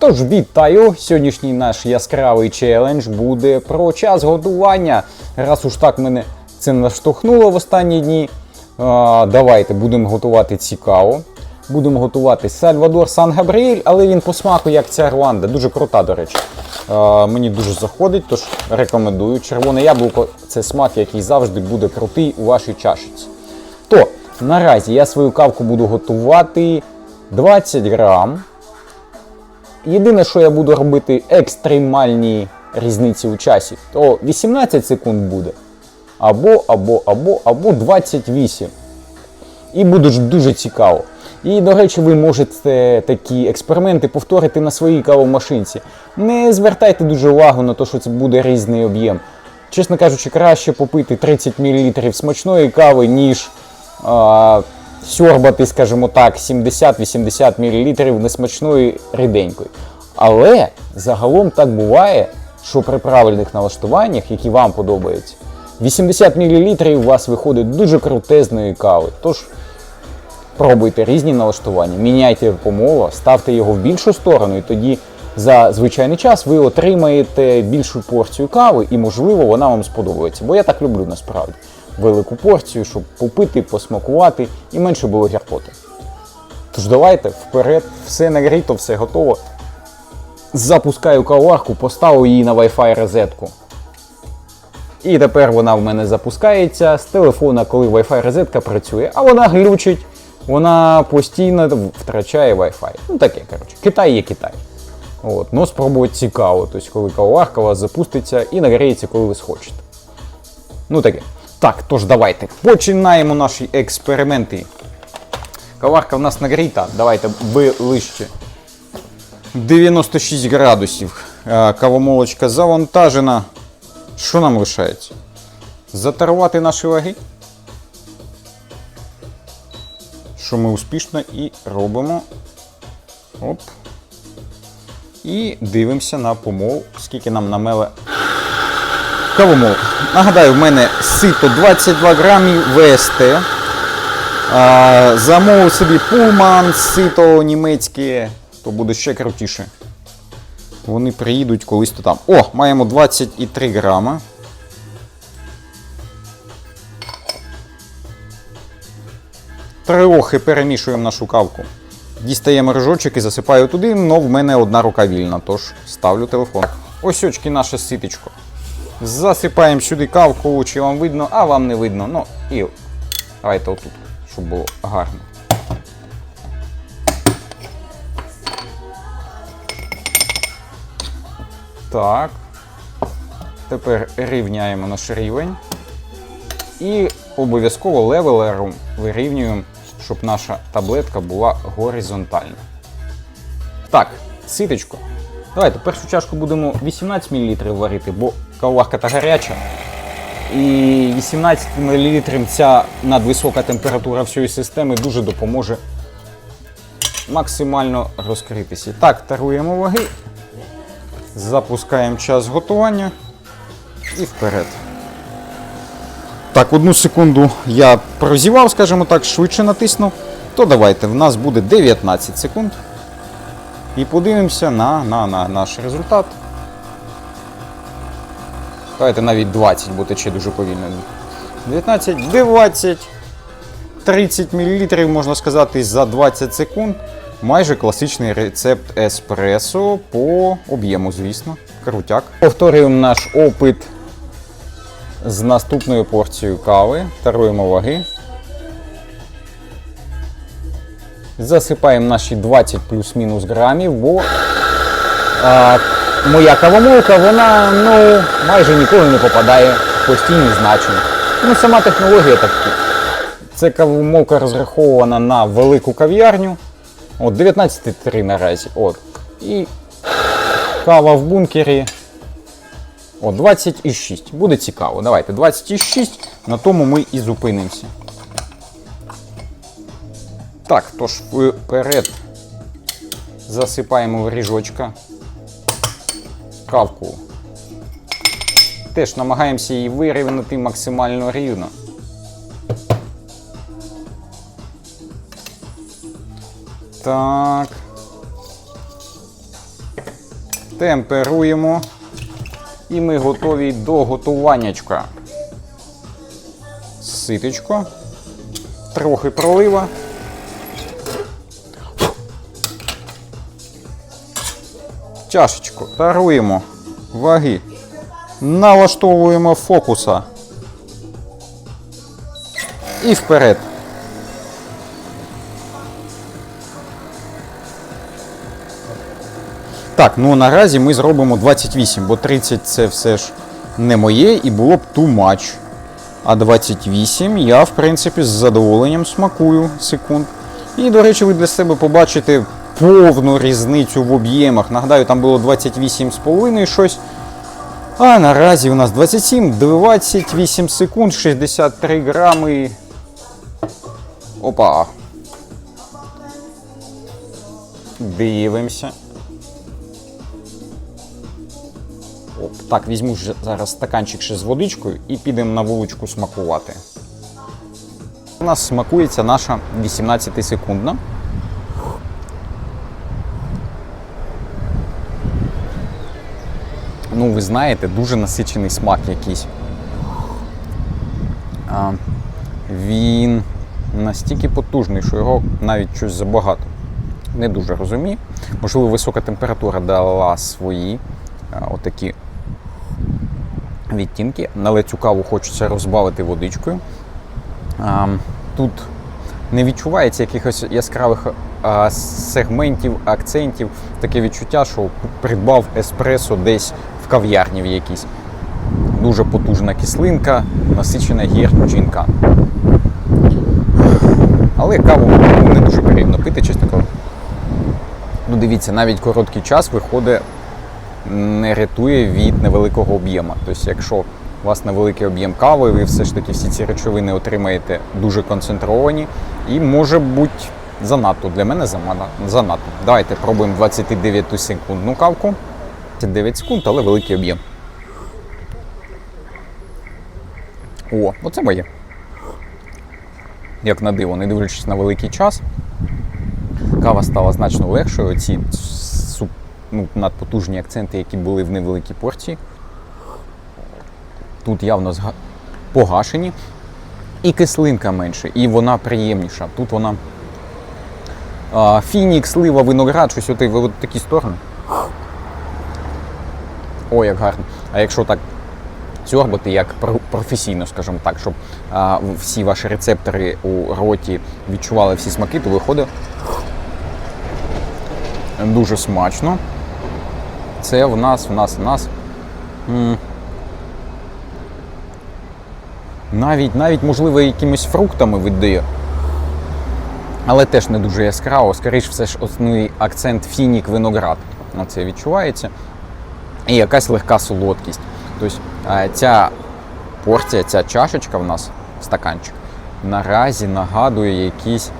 Тож вітаю! Сьогоднішній наш яскравий челендж буде про час готування. Раз уж так мене це наштовхнуло в останні дні. Давайте будемо готувати цікаво. Будемо готувати Сальвадор Сан Габріель, але він по смаку як ця Руанда. Дуже крута, до речі. Мені дуже заходить, тож рекомендую. Червоне яблуко це смак, який завжди буде крутий у вашій чашиці. То наразі я свою кавку буду готувати 20 грам. Єдине, що я буду робити екстремальні різниці у часі, то 18 секунд буде. Або, або, або, або 28. І буде дуже цікаво. І, до речі, ви можете такі експерименти повторити на своїй кавомашинці. Не звертайте дуже увагу на те, що це буде різний об'єм. Чесно кажучи, краще попити 30 мл смачної кави, ніж а, сьорбати, скажімо так, 70-80 мл несмачної ріденької. Але загалом так буває, що при правильних налаштуваннях, які вам подобаються, 80 мл у вас виходить дуже крутезної кави. Тож пробуйте різні налаштування, міняйте помоло, ставте його в більшу сторону, і тоді за звичайний час ви отримаєте більшу порцію кави, і, можливо, вона вам сподобається. Бо я так люблю насправді. Велику порцію, щоб попити, посмакувати і менше було гіркоти. Тож давайте вперед, все нагріто, все готово. Запускаю каварку, поставив її на Wi-Fi розетку. І тепер вона в мене запускається з телефона, коли Wi-Fi розетка працює, а вона глючить, вона постійно втрачає Wi-Fi. Ну таке, коротше, Китай є Китай. От, ну спробувати цікаво, тобто коли каварка у вас запуститься і нагріється, коли ви схочете. Ну таке. Так, тож давайте починаємо наші експерименти. Каварка в нас нагріта, давайте ближче. 96 градусів. Е, Кавомолочка завантажена. Що нам лишається? Затарувати наші ваги. Що ми успішно і робимо. Оп. І дивимося на помол, скільки нам намеле кавомол. Нагадаю, в мене сито 22 грамів ВСТ. Замовив собі пулман, сито німецьке, то буде ще крутіше. Вони приїдуть колись то там. О, маємо 23 грама. Трохи перемішуємо нашу кавку. Дістаємо рожочок і засипаю туди, але в мене одна рука вільна, тож ставлю телефон. Ось очки наше ситечко. Засипаємо сюди кавку, чи вам видно, а вам не видно. Ну і давайте отут, щоб було гарно. Так. Тепер рівняємо наш рівень. І обов'язково левелером вирівнюємо, щоб наша таблетка була горизонтальна. Так, ситочко. Давайте першу чашку будемо 18 мл варити, бо кавоварка та гаряча. І 18 мл ця надвисока температура всієї системи дуже допоможе максимально розкритися. Так, таруємо ваги. Запускаємо час готування і вперед. Так, одну секунду я прозівав, скажімо так, швидше натиснув. То давайте, в нас буде 19 секунд. І подивимося на, на, на наш результат. Давайте навіть 20, бо тече дуже повільно. 19, 20, 30 мл, можна сказати, за 20 секунд. Майже класичний рецепт еспресо по об'єму, звісно. Крутяк. Повторюємо наш опит з наступною порцією кави. Таруємо ваги. Засипаємо наші 20 плюс-мінус грамів, бо а, моя кавомолка, вона ну, майже ніколи не попадає в постійні значення. Ну, сама технологія така. Це кавомолка розрахована на велику кав'ярню. От 19,3 наразі. От. І кава в бункері. О, 26. Буде цікаво. Давайте 26. На тому ми і зупинимося. Так, тож вперед засипаємо в ріжочка кавку. Теж намагаємося її вирівняти максимально рівно. Так. темперуємо. І ми готові до готуваннячка. Ситочко. Трохи пролива. Чашечку. Таруємо ваги. Налаштовуємо фокуса. І вперед. Так, ну наразі ми зробимо 28, бо 30 це все ж не моє і було б too much. А 28 я, в принципі, з задоволенням смакую секунд. І, до речі, ви для себе побачите повну різницю в об'ємах. Нагадаю, там було 28,5 щось. А наразі у нас 27, 28 секунд, 63 грами. Опа. Дивимося. Оп, так, візьму зараз стаканчик ще з водичкою і підемо на вуличку смакувати. У нас смакується наша 18 секундна. Ну, ви знаєте, дуже насичений смак якийсь. А, він настільки потужний, що його навіть щось забагато. Не дуже розумію. Можливо, висока температура дала свої а, отакі відтінки, але цю каву хочеться розбавити водичкою. А, Тут не відчувається якихось яскравих а, сегментів, акцентів. Таке відчуття, що придбав еспресо десь кав'ярні в якійсь. Дуже потужна кислинка, насичена гірчинка. Але каву не дуже приємно пити, чесно кажучи. Ну, дивіться, навіть короткий час виходить не рятує від невеликого об'єму. Тобто, якщо у вас невеликий об'єм кави, ви все ж таки всі ці речовини отримаєте дуже концентровані і може бути занадто. Для мене занадто. Давайте пробуємо 29 секундну кавку. 9 секунд, але великий об'єм. О, оце моє. Як на диво, не дивлячись на великий час, кава стала значно легшою. Ці ну, надпотужні акценти, які були в невеликій порції. Тут явно погашені. І кислинка менше, і вона приємніша. Тут вона а, фінік, слива, виноград, щось от такі сторони. О, як гарно. А якщо так сьорбати, як професійно, скажімо так, щоб а, всі ваші рецептори у роті відчували всі смаки, то виходить дуже смачно. Це в нас, в нас, в нас. Навіть, навіть, можливо, якимись фруктами віддає. Але теж не дуже яскраво. Скоріш, все ж основний акцент фінік виноград. Оце відчувається. І якась легка солодкість. Тобто ця порція, ця чашечка в нас, стаканчик, наразі нагадує якийсь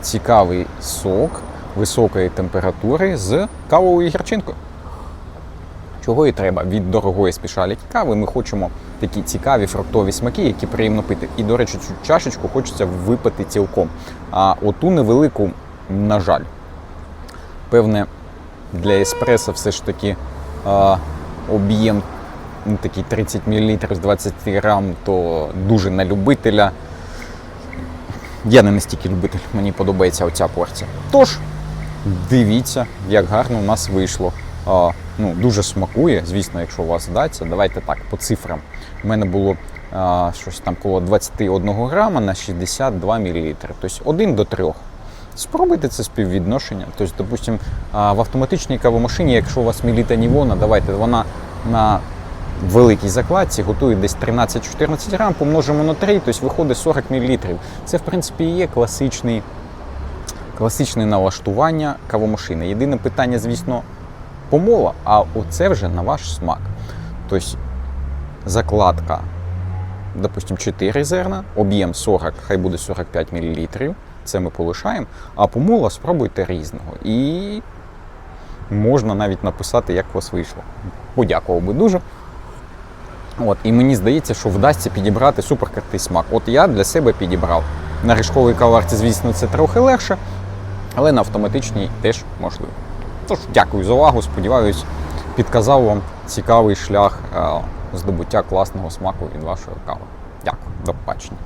цікавий сок високої температури з кавовою гірчинкою. Чого і треба від дорогої спішаліті кави. Ми хочемо такі цікаві фруктові смаки, які приємно пити. І, до речі, цю чашечку хочеться випити цілком. А оту невелику, на жаль, певне, для еспресо все ж таки об'єм ну, такий 30 мл з 20 грам, то дуже на любителя. Я не настільки любитель, мені подобається оця порція. Тож, дивіться, як гарно у нас вийшло. А, ну, дуже смакує, звісно, якщо у вас вдасться. Давайте так, по цифрам. У мене було а, щось там коло 21 грама на 62 мл. Тобто 1 до 3. Спробуйте це співвідношення. Тобто, допустим, в автоматичній кавомашині, якщо у вас міліта Нівона, давайте вона на великій закладці готує десь 13-14 грам, помножимо на 3, тобто виходить 40 мл. Це, в принципі, і є класичний, класичне налаштування кавомашини. Єдине питання, звісно, помола, а оце вже на ваш смак. Тобто закладка, допустим, 4 зерна, об'єм 40, хай буде 45 мл. Це ми полишаємо, а помола спробуйте різного. І можна навіть написати, як у вас вийшло. Подякував би дуже. От, і мені здається, що вдасться підібрати суперкрутий смак. От я для себе підібрав. На ріжковій каварці, звісно, це трохи легше, але на автоматичній теж можливо. Тож, дякую за увагу. Сподіваюсь, підказав вам цікавий шлях е, здобуття класного смаку від вашої кави. Дякую, до побачення.